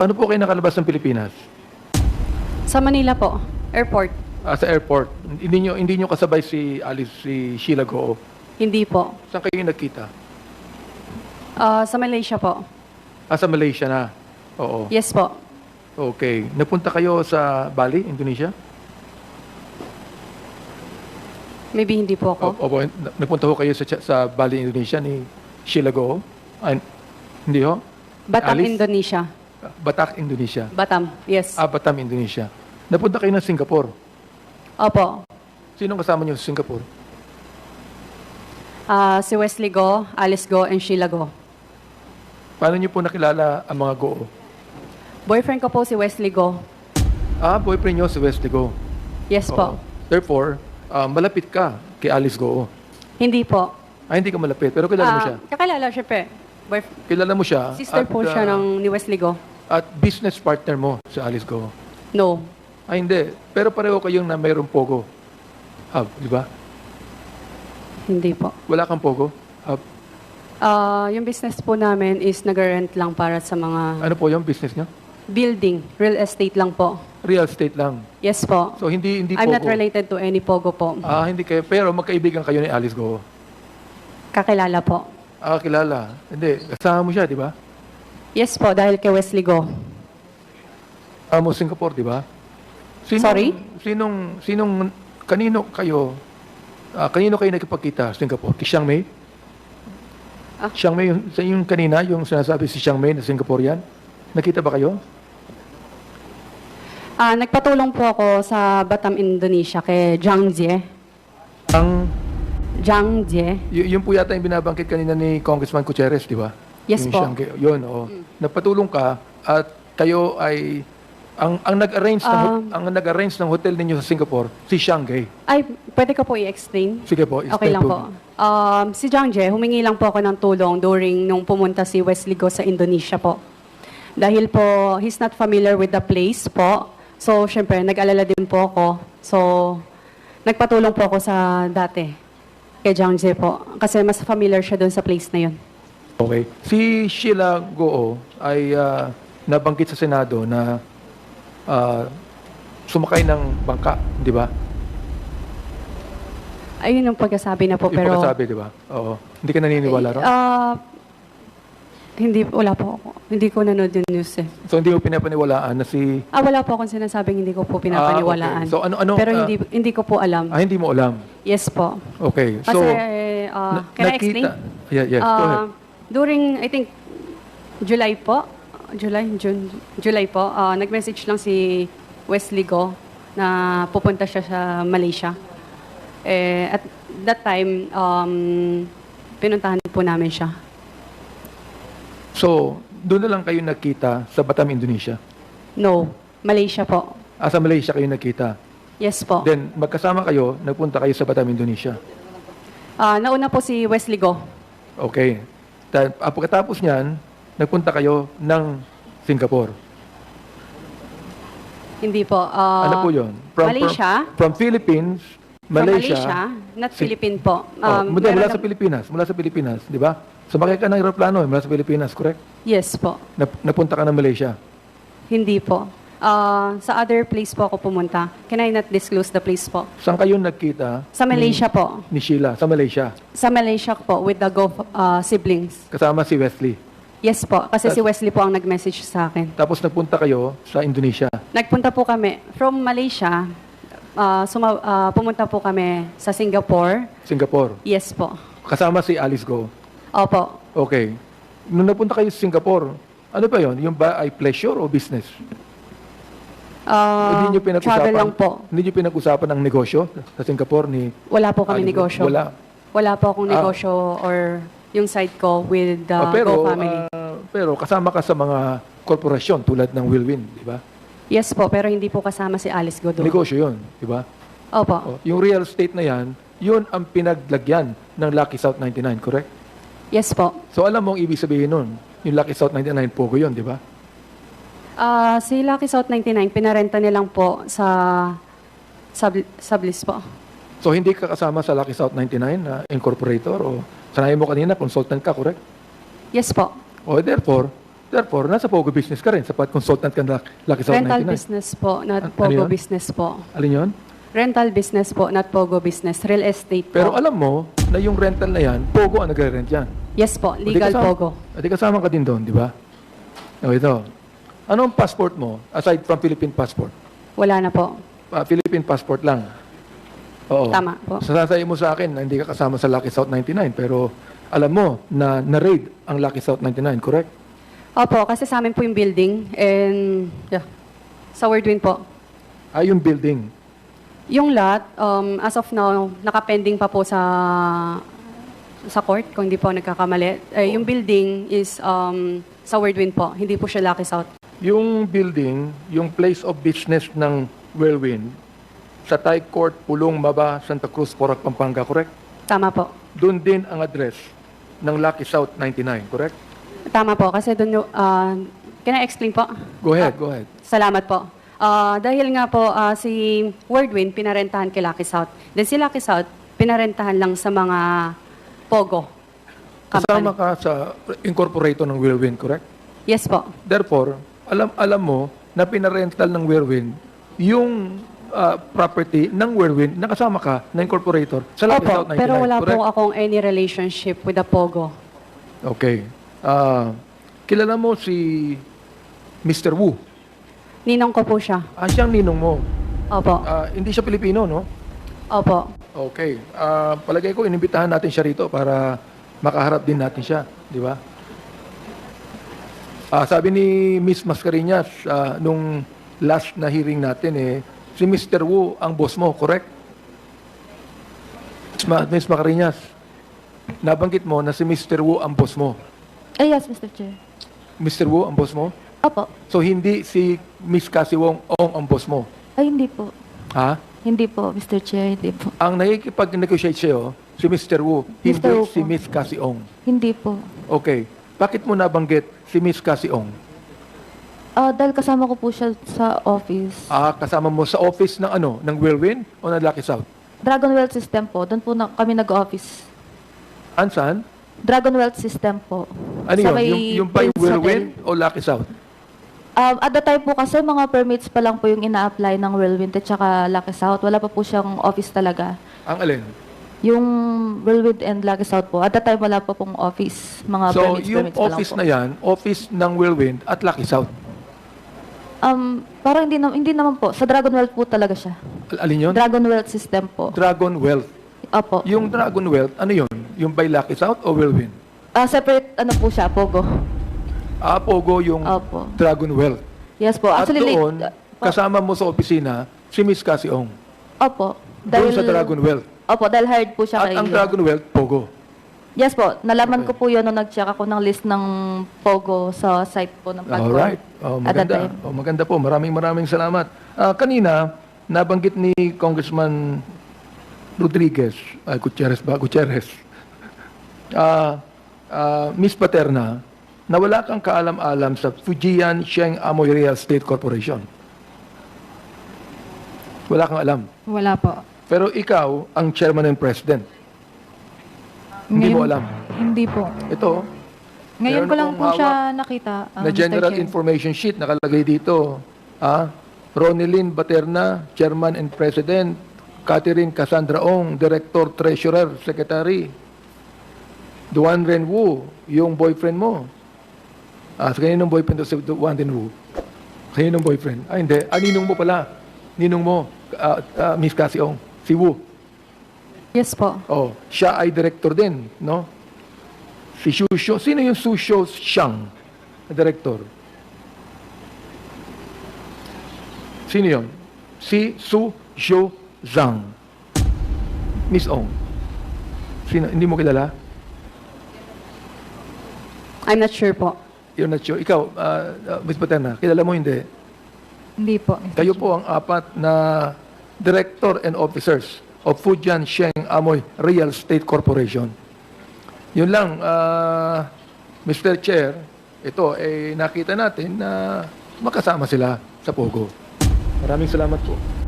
Paano po kayo nakalabas ng Pilipinas? Sa Manila po, airport. Ah, sa airport. Hindi nyo, hindi nyo kasabay si Alice, si Sheila Goo. Hindi po. Saan kayo nagkita? Ah, sa Malaysia po. Ah, sa Malaysia na. Oo. Yes po. Okay. Napunta kayo sa Bali, Indonesia? Maybe hindi po ako. O, opo, na- napunta ho kayo sa, sa Bali, Indonesia ni Sheila Goo? Ay, hindi ho? Batam, Alice? Indonesia. Batak, Indonesia. Batam, yes. Ah, Batam, Indonesia. Napunta kayo ng Singapore. Opo. Sinong kasama niyo sa Singapore? Ah, si Wesley Go, Alice Go, and Sheila Go. Paano niyo po nakilala ang mga Goo? Boyfriend ko po si Wesley Go. Ah, boyfriend niyo si Wesley Go. Yes Oo. po. Therefore, ah, malapit ka kay Alice Goo. Hindi po. Ah, hindi ka malapit, pero kilala mo Ah, siya. Kakilala, syempre. Boyf- Kilala mo siya. sister at, po siya ah, ng ni Wesley Go. At business partner mo si Alice Go. No. Ah, hindi. Pero pareho kayong na mayroong Pogo hub, di ba? Hindi po. Wala kang Pogo hub. Ah, yung business po namin is nag-rent lang para sa mga Ano po yung business niyo? building, real estate lang po. Real estate lang. Yes po. So, hindi hindi I'm Pogo. not related to any Pogo po. Ah, hindi kayo. Pero magkaibigan kayo ni Alice Go. Kakilala po. Ah, kilala. Hindi. Kasama mo siya, di ba? Yes po, dahil kay Wesley Go. Ah, mo Singapore, di ba? Sinong, Sorry? Sinong, sinong, kanino kayo, ah, kanino kayo nakipagkita sa Singapore? Kay Chiang Mai? Ah. Chiang Mai, yung, sa yung kanina, yung sinasabi si Chiang Mai na Singaporean? Nakita ba kayo? Ah, nagpatulong po ako sa Batam, Indonesia kay Zhang Jie. Ang, Zhang Jie. y- yun po yata yung binabangkit kanina ni Congressman Gutierrez, di ba? Yes yung po. Mai- yun, oo. Napatulong ka at kayo ay, ang, ang nag-arrange ng, Um, ang nag-arrange ng hotel ninyo sa Singapore, si Shanghai. Ay, pwede ko po i-explain? Sige po, Okay lang po. Um, si Zhang Jie, humingi lang po ako ng tulong during nung pumunta si Wesley Go sa Indonesia po. Dahil po, he's not familiar with the place po. So, syempre, nag-alala din po ako. So, nagpatulong po ako sa dati kay Zhang Jie po. Kasi mas familiar siya doon sa place na yun. Okay. Si Sheila Goo ay ah, nabanggit sa Senado na ah, sumakay ng bangka, di ba? Ayun yung pagkasabi na po. Yung pero, pagkasabi, di ba? Oo. Hindi ka naniniwala ron? Ah, hindi, wala po ako. Hindi ko nanood yung news eh. So hindi mo pinapaniwalaan na si... Ah, wala po akong sinasabing hindi ko po pinapaniwalaan. Ah, okay. So, ano- ano, Pero ah, hindi hindi ko po alam. Ah, hindi mo alam. Yes po. Okay. Kasi, So, ah, na- can I explain? Yeah, yes. Go ahead. Ah, during, I think, July po, July, June, July po, ah, nag-message lang si Wesley Go na pupunta siya sa Malaysia. Eh, at that time, um, pinuntahan po namin siya. So, doon na lang kayo nakita sa Batam, Indonesia. No, Malaysia po. Ah, sa Malaysia kayo nakita. Yes po. Then, magkasama kayo, nagpunta kayo sa Batam, Indonesia. Ah, nauna po si Wesley Go. Okay. Ta- ah, pagkatapos niyan, nagpunta kayo ng Singapore. Hindi po. ah, ano po yun? Malaysia. From, Philippines, From Malaysia. Not Si- Philippine po. oh, Um, mula, mula meron sa na- Pilipinas. Mula sa Pilipinas, di ba? Sumakay ka ng aeroplano eh, mula sa Pilipinas, correct? Yes po. Nap- napunta ka ng Malaysia. Hindi po. Ah, sa other place po ako pumunta. Can I not disclose the place po? Saan kayo nagkita? Sa Malaysia po. Ni Sheila, sa Malaysia. Sa Malaysia po with the Go ah, siblings. Kasama si Wesley. Yes po. Kasi That's- si Wesley po ang nag-message sa akin. Tapos nagpunta kayo sa Indonesia. Nagpunta po kami from Malaysia. ah, suma- ah, pumunta po kami sa Singapore. Singapore. Yes po. Kasama si Alice Go. Opo. Okay. Nung napunta kayo sa Singapore, ano ba yon? Yung ba ay pleasure o business? Ah, hindi nyo pinag-usapan, travel lang po. Hindi nyo pinag-usapan ng negosyo sa Singapore ni Wala po kami Go? negosyo. Wala. Wala po akong Ah. negosyo or yung side ko with the Ah, pero, Go family. ah, pero kasama ka sa mga korporasyon tulad ng Wilwin, di ba? yes po, pero hindi po kasama si Alice Godo. Negosyo yun, di ba? Opo. Oh, yung real estate na yan, yun ang pinaglagyan ng Lucky South 99, correct? Yes po. So alam mo ang ibig sabihin nun, yung Lucky South 99, Pogo yun, di ba? Ah, si Lucky South 99, pinarenta nilang po sa sub, sublease po. So hindi ka kasama sa Lucky South 99 na incorporator o sanayin mo kanina, consultant ka, correct? Yes po. O therefore, Therefore, nasa Pogo business ka rin sapat consultant ka na Lucky South Rental 99. business po, not An- ano Pogo yun? business po. Alin yun? Rental business po, not Pogo business. Real estate po. Pero alam mo na yung rental na yan, Pogo ang nagre-rent yan. yes po, O, di legal kasama- Pogo. o, di kasama ka din doon, di ba? O ito. Anong passport mo aside from Philippine passport? Wala na po. Ah, Philippine passport lang. Oo. Tama po. Sasasayin mo sa akin na hindi ka kasama sa Lucky South 99 pero alam mo na na-raid ang Lucky South 99, correct? Opo, kasi sa amin po yung building and yeah, sa Wordwin po. Ay, yung building. Yung lot, um, as of now, nakapending pa po sa sa court, kung hindi po nagkakamali. Eh, yung building is um, sa Wordwin po, hindi po siya Lucky South. Yung building, yung place of business ng Whirlwind, sa Thai Court, Pulong, Maba, Santa Cruz, Porac, Pampanga, correct? Tama po. Doon din ang address ng Lucky South 99, correct? Tama po, kasi doon, uh, can I explain po? Go ahead, go ahead. Salamat po. Ah, dahil nga po ah, si Wordwin pinarentahan kay Lucky South. Then si Lucky South pinarentahan lang sa mga Pogo. Kasama company. ka sa incorporator ng Whirlwind, correct? Yes po. Therefore, alam alam mo na pinarental ng Whirlwind yung ah, property ng Whirlwind nakasama ka na incorporator sa Lucky Opo, South 99, pero wala correct? po akong any relationship with the Pogo. Okay. Ah, kilala mo si Mr. Wu. Ninong ko po siya. Ah, siyang ninong mo. Opo. Ah, hindi siya Pilipino, no? Opo. Okay. Ah, palagay ko, inimbitahan natin siya rito para makaharap din natin siya. Di ba? Ah, sabi ni Miss Mascarinas, ah, nung last na hearing natin, eh, si Mr. Wu ang boss mo, correct? Miss Mascarinas, nabanggit mo na si Mr. Wu ang boss mo. Eh, yes, Mr. Chair. Mr. Wu ang boss mo? Opo. So, hindi si Miss Cassie Wong Ong ang boss mo. Ay, hindi po. Ha? Hindi po, Mr. Chair. Hindi po. Ang nakikipag-negotiate sa'yo, si Mr. Wu, hindi Mr. Wu si. Miss Cassie Ong. Hindi po. Okay. Bakit mo nabanggit si Miss Cassie Ong? Ah, dahil kasama ko po siya sa office. Ah, kasama mo sa office ng ano, ng Whirlwind o ng Lucky South? Dragon Wealth System po. Doon po na kami nag-office. Ansan? Dragon Wealth System po. Ano Sa yun? may Yung, yung ba yung Prince Whirlwind o Lucky South? Um, at the time po kasi mga permits pa lang po yung ina-apply ng Whirlwind at saka Lucky South. Wala pa po siyang office talaga. Ang alin? Yung Whirlwind and Lucky South po, at the time wala pa pong office. Mga So, permits, yung permits pa lang office po. na yan, office ng Whirlwind at Lucky South. Um, parang hindi, na, hindi naman po. Sa Dragon Wealth po talaga siya. Al- Alin yun? Dragon Wealth System po. Dragon Wealth. Opo. Yung Dragon Wealth, ano yun? Yung by Lucky South o Whirlwind? Ah, separate ano po siya, Pogo. Ah, Pogo yung Opo. Dragon Wealth. Yes po. At Actually, late- doon, uh, kasama mo sa opisina, si Miss Cassie Ong. Opo. Doon sa Dragon Wealth. Opo, dahil hired po siya At kay... ang Dragon Wealth, Pogo. Yes po. Nalaman ko po yun nung nag-check ako ng list ng Pogo sa site po ng Pagcor. Alright. Oh, At that maganda. time. Oh, maganda po. Maraming maraming salamat. Ah, kanina, nabanggit ni Congressman Rodriguez, ay Gutierrez ba? Gutierrez. Ah, ah, Miss Paterna, na wala kang kaalam-alam sa Fujian Sheng Amoy Real Estate Corporation. Wala kang alam. Wala po. Pero ikaw ang chairman and president. Hindi mo Ngayon- alam. Hindi po. Ito, Ngayon Meron ko lang akong po siya nakita. ah, na Mr. general Chair. information sheet nakalagay dito. Ah, Ronilyn Baterna, Chairman and President. Catherine Cassandra Ong, Director, Treasurer, Secretary. Duan Ren Wu, yung boyfriend mo. Ah, sa kaninong boyfriend to si Duan Ren Wu? Kaninong boyfriend? Ah, hindi. Ah, ninong mo pala. Ninong mo, ah, ah, Miss Cassie Ong. Si Wu. Yes po. Oh, siya ay director din, no? Si Shusho. Sino yung Susho Shang na director? Sino yun? Si Su Shou Zhang. Miss Ong. Sino? Hindi mo kilala? I'm not sure po. You're not sure. Ikaw, ah, ah, Miss Paterna, kilala mo hindi? Hindi po. Mr. Kayo po ang apat na director and officers of Fujian Sheng Amoy Real Estate Corporation. Yun lang, ah, Mr. Chair, ito, eh, nakita natin na makasama sila sa Pogo. Maraming salamat po.